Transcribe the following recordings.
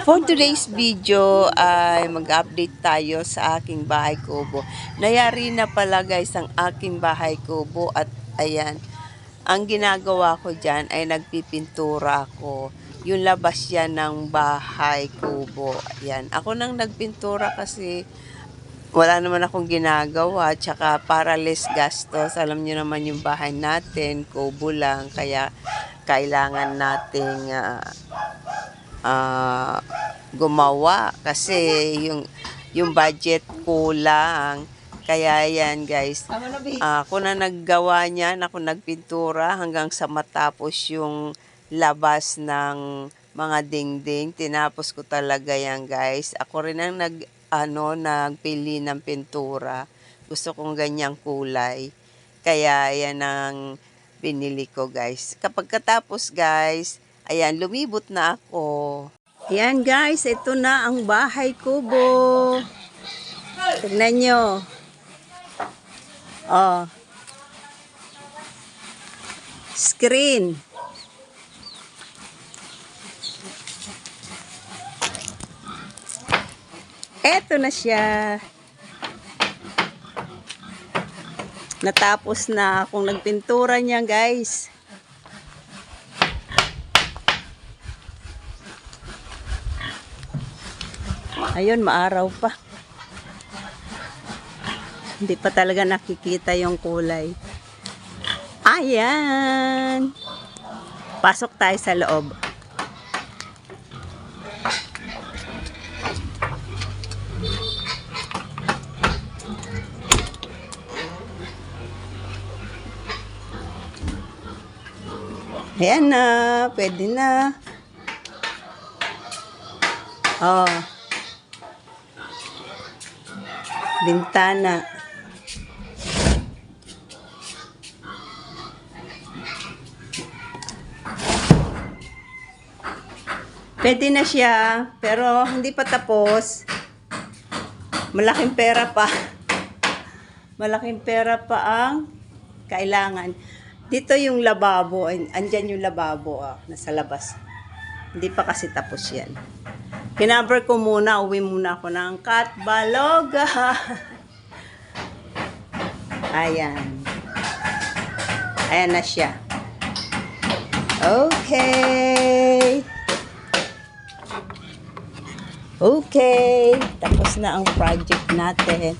For today's video ay mag-update tayo sa aking bahay kubo. Nayari na pala guys ang aking bahay kubo at ayan. Ang ginagawa ko dyan ay nagpipintura ako. Yung labas yan ng bahay kubo. Ayan. Ako nang nagpintura kasi wala naman akong ginagawa. Tsaka para less gastos. Alam niyo naman yung bahay natin, kubo lang. Kaya kailangan nating ah, ah, gumawa kasi yung yung budget kulang. Kaya yan guys, Ah, ako na naggawa niyan, ako nagpintura hanggang sa matapos yung labas ng mga dingding. Tinapos ko talaga yan guys. Ako rin ang nag, ano, nagpili ng pintura. Gusto kong ganyang kulay. Kaya yan ang binili ko guys. Kapag katapos guys, ayan, lumibot na ako. Ayan guys, ito na ang bahay kubo. Tignan nyo. Oh. Screen. Eto na siya. Natapos na akong nagpintura niya, guys. Ayun, maaraw pa. Hindi pa talaga nakikita yung kulay. Ayan! Pasok tayo sa loob. Ayan na, pwede na. Oh. Bintana. Pwede na siya, pero hindi pa tapos. Malaking pera pa. Malaking pera pa ang kailangan. Dito yung lababo, an- andyan yung lababo, ah, nasa labas. Hindi pa kasi tapos yan. Kinumber ko muna, uwi muna ako ng Katbaloga. Ayan. Ayan na siya. Okay. Okay. Tapos na ang project natin.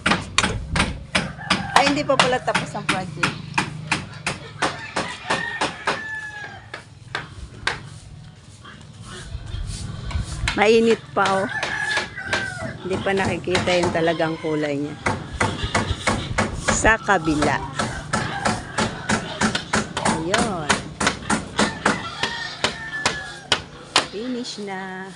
Ay, hindi pa pala tapos ang project. Mainit pa oh. Hindi pa nakikita yung talagang kulay niya. Sa kabila. Ayun. Finish na.